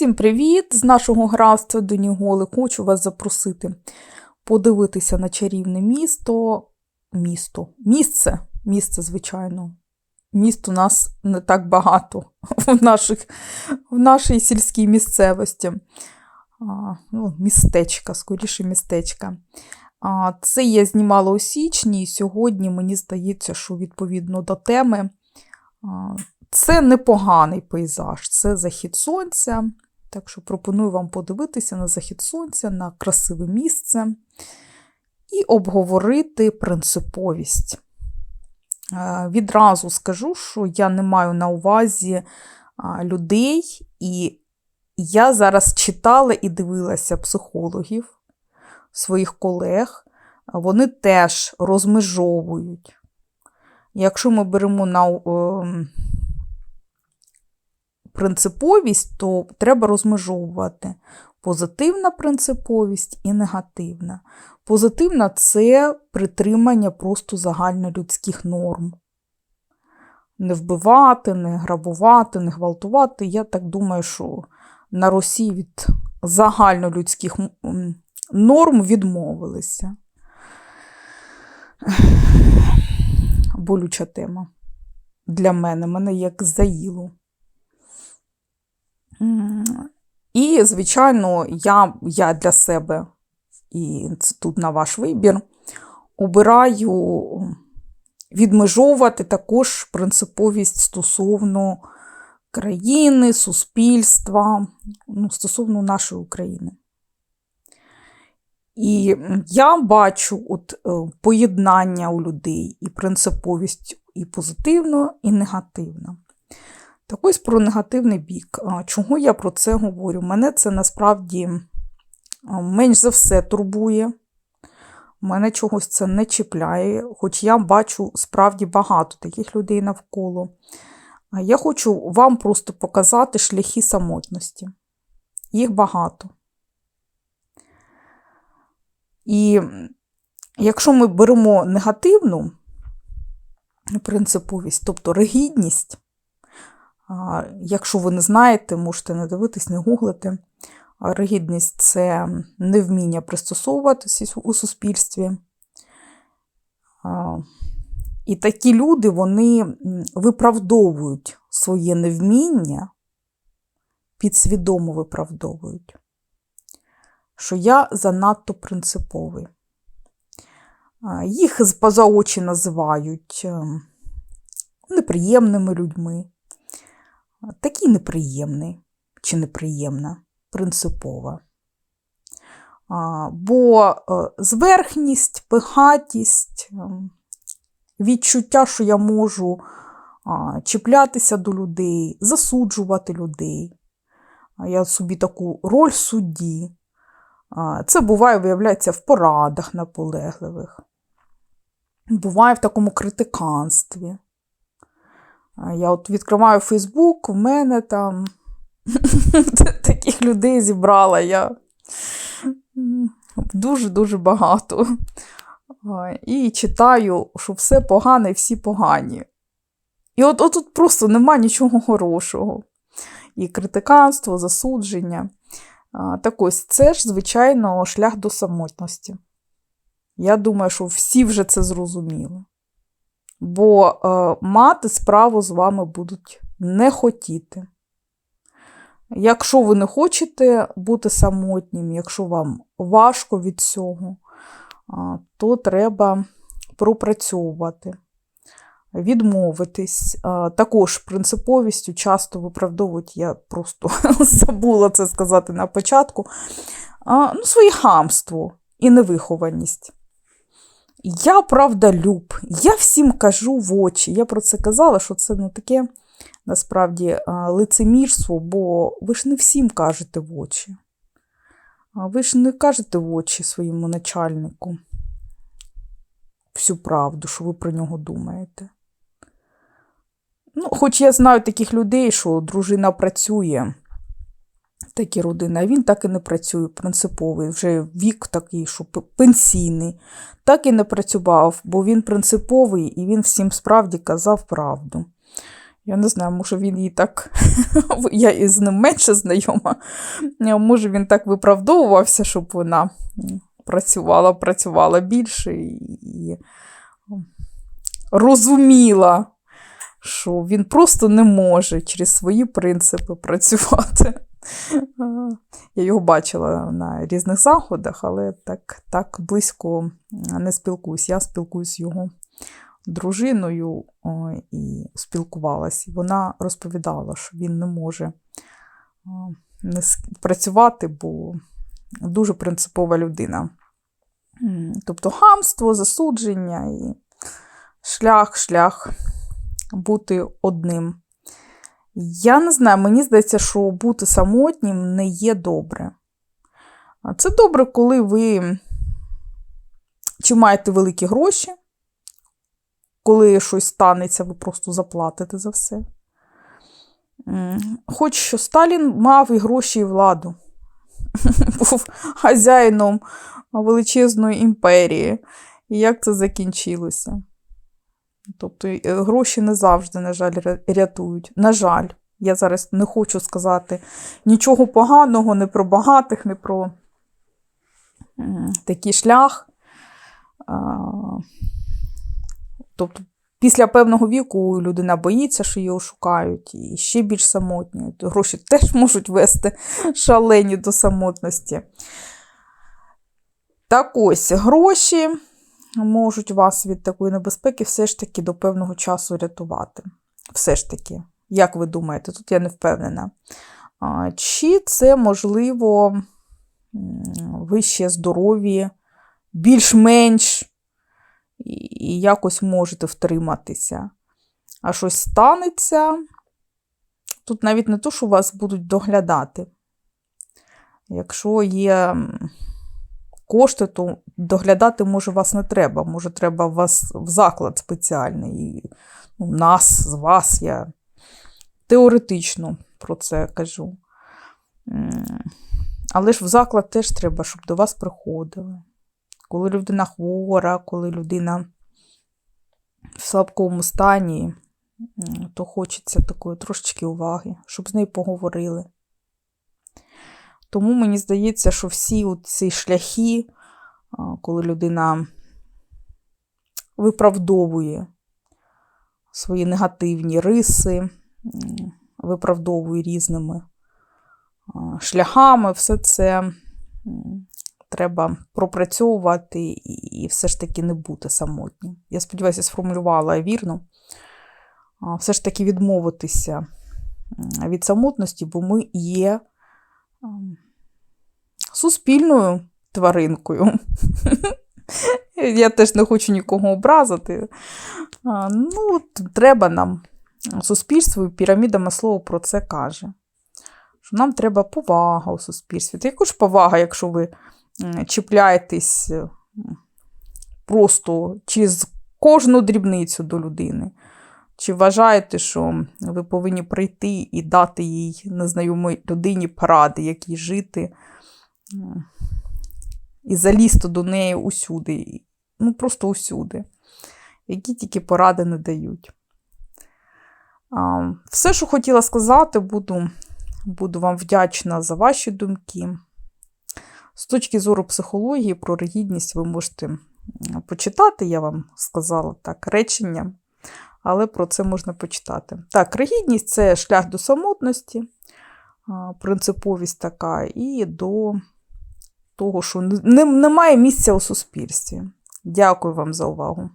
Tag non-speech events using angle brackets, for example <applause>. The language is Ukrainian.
Всім привіт! З нашого графства Доніголи хочу вас запросити подивитися на чарівне місто. Місто. Місце. Місце, звичайно. Міст у нас не так багато <laughs> в, наших, в нашій сільській місцевості. А, ну, містечка, скоріше містечка. А, це я знімала у січні, і сьогодні мені здається, що відповідно до теми. а, Це непоганий пейзаж, це захід сонця. Так що пропоную вам подивитися на захід сонця, на красиве місце і обговорити принциповість. Е, Відразу скажу, що я не маю на увазі людей, і я зараз читала і дивилася психологів, своїх колег. Вони теж розмежовують. Якщо ми беремо на ем, принциповість, то треба розмежовувати позитивна принциповість і негативна. Позитивна це притримання просто загальнолюдських норм. Не вбивати, не грабувати, не гвалтувати. Я так думаю, що на Росії від загальнолюдських норм відмовилися. Болюча тема. Для мене, мене як заїло. І, звичайно, я, я для себе, і це тут на ваш вибір, обираю відмежовувати також принциповість стосовно країни, суспільства, ну, стосовно нашої України. І я бачу от, е, поєднання у людей і принциповість і позитивно, і негативно. Так ось про негативний бік. Чого я про це говорю? Мене це насправді менш за все турбує. Мене чогось це не чіпляє, хоч я бачу справді багато таких людей навколо. Я хочу вам просто показати шляхи самотності. Їх багато. І якщо ми беремо негативну принциповість, тобто ригідність, Якщо ви не знаєте, можете не дивитись, не гуглити. Ригідність це невміння пристосовуватися у суспільстві. І такі люди вони виправдовують своє невміння, підсвідомо виправдовують, що я занадто принциповий. Їх поза очі називають ем, неприємними людьми такий неприємний чи неприємна, принципова. Бо е, зверхність, пихатість, ем, відчуття, що я можу чіплятися до людей, засуджувати людей. Я собі таку роль судді. Це буває, виявляється, в порадах наполегливих. Буває в такому критиканстві. Я от відкриваю Фейсбук, у мене там <laughs> таких людей зібрала я дуже-дуже багато. І читаю, що все погане всі погані. І от, от тут просто нема нічого хорошого. І критиканство, засудження. Так ось це ж, звичайно, шлях до самотності. Я думаю, що всі вже це зрозуміли бо е, мати справу з вами будуть не хотіти. Якщо ви не хочете бути самотнім, якщо вам важко від цього, то треба пропрацьовувати, відмовитись. Також принциповістю часто виправдовують, я просто <laughs> забула це сказати на початку, ну, своє хамство і невихованість. Я правда люб, я всім кажу в очі. Я про це казала, що це ну, таке насправді лицемірство, бо ви ж не всім кажете в очі. Ви ж не кажете в очі своєму начальнику всю правду, що ви про нього думаєте. Ну, Хоч я знаю таких людей, що дружина працює такі родини, а він так і не працює, принциповий, вже вік такий, що пенсійний, так і не працював, бо він принциповий і він всім справді казав правду. Я не знаю, може він їй так. <laughs> Я із ним менше знайома. Може він так виправдовувався, щоб вона працювала, працювала більше і розуміла, що він просто не може через свої принципи працювати. <laughs> Я його бачила на різних заходах, але так, так близько не спілкуюсь. Я спілкуюсь з його дружиною і спілкувалась. Вона розповідала, що він не може працювати, бо дуже принципова людина. Тобто хамство, засудження і шлях, шлях бути одним. Я не знаю, мені здається, що бути самотнім не є добре. Це добре, коли ви чи маєте великі гроші, коли щось станеться, ви просто заплатите за все. Хоч що Сталін мав і гроші, і владу. <laughs> Був хазяїном величезної імперії. І як це закінчилося? Тобто е, гроші не завжди, на жаль, рятують. На жаль, я зараз не хочу сказати нічого поганого, не про багатих, не про такий шлях. Тобто, після певного віку людина боїться, що її ошукають, і ще більш самотньою. Гроші теж <laughs> можуть вести шалені до самотності. Так ось, гроші можуть вас від такої небезпеки все ж таки до певного часу рятувати. Все ж таки, як ви думаєте, тут я не впевнена. Чи це, можливо, ви ще здорові, більш-менш і якось можете втриматися. А щось станеться. Тут навіть не то, що вас будуть доглядати. Якщо є кошти, то доглядати, може, вас не треба. Може, треба вас в заклад спеціальний. І, ну, нас, з вас, я теоретично про це кажу. Але ж в заклад теж треба, щоб до вас приходили. Коли людина хвора, коли людина в слабкому стані, то хочеться такої трошечки уваги, щоб з нею поговорили. Тому мені здається, що всі ці шляхи, коли людина виправдовує свої негативні риси, виправдовує різними шляхами, все це треба пропрацьовувати і, все ж таки не бути самотнім. Я сподіваюся, сформулювала вірно. Все ж таки відмовитися від самотності, бо ми є суспільною тваринкою. Я теж не хочу нікого образити. Ну, треба нам суспільство, і піраміда Маслоу про це каже. Що нам треба повага у суспільстві. Та яку ж повага, якщо ви чіпляєтесь просто через кожну дрібницю до людини? Чи вважаєте, що ви повинні прийти і дати їй незнайомій людині поради, як їй жити, і залізти до неї усюди, ну просто усюди, які тільки поради не дають. Все, що хотіла сказати, буду, буду вам вдячна за ваші думки. З точки зору психології, про ригідність ви можете почитати, я вам сказала так, речення, але про це можна почитати. Так, ригідність це шлях до самотності, принциповість така, і до того, що немає місця у суспільстві. Дякую вам за увагу.